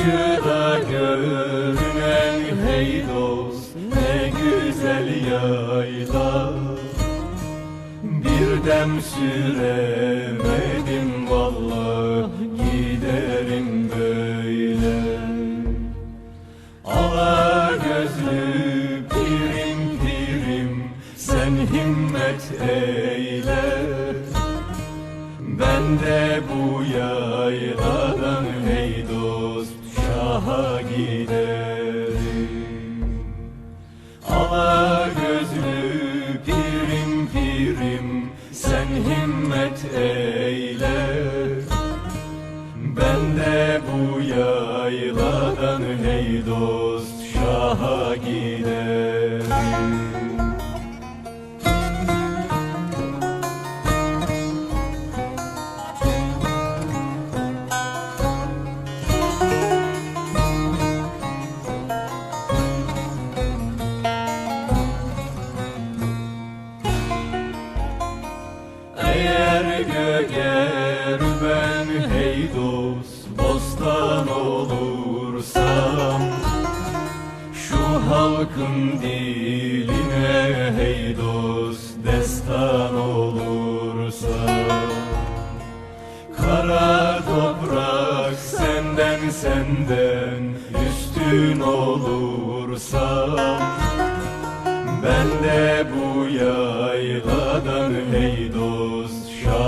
Karşıda görünen hey dost ne güzel yayla. Bir dem süremedim şaha Eğer göger ben hey dost bostan olursam Şu halkın diline hey dost destan olursam Kara toprak senden senden üstün olursam ben de bu yayladan hey dost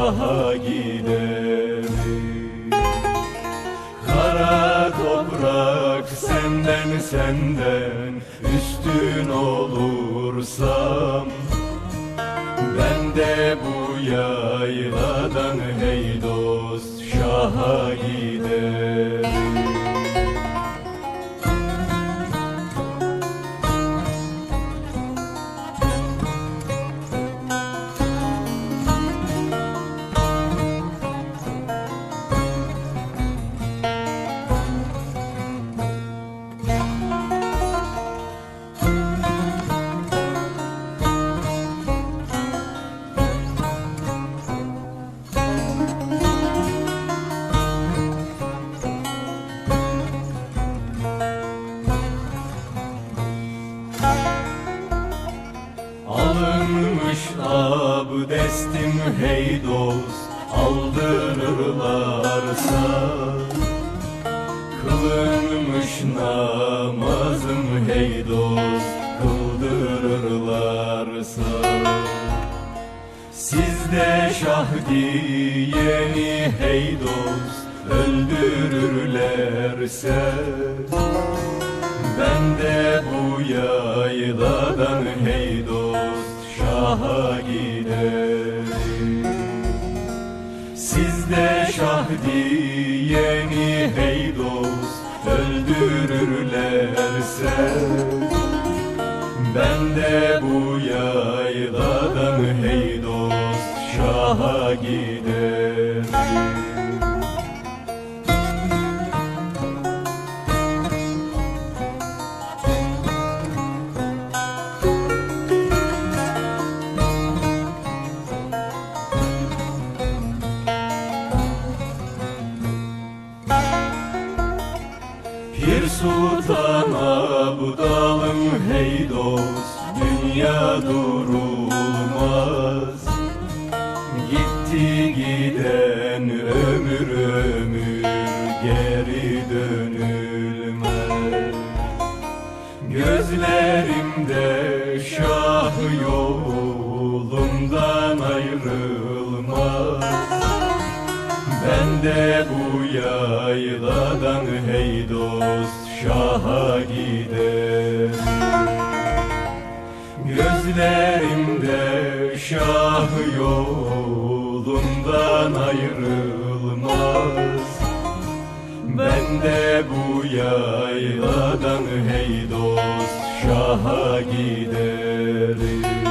şaha giderim. Kara toprak senden senden üstün olursam dost aldırırlarsa Kılınmış namazım hey dost kıldırırlarsa Sizde şah diyeni hey dost öldürürlerse ben de bu yayladan hey dost şaha giderim diyeni hey dost öldürürlerse. Ben de bu yayladan hey dost şaha giderim Dünya durulmaz. Gitti giden ömür ömür Geri dönülmez. Gözlerimde şah yolundan ayrılmaz. Ben de bu yayladan hey dost şaha giderim Gözlerimde şah yolundan ayrılmaz. Ben de bu yayladan hey dost şaha giderim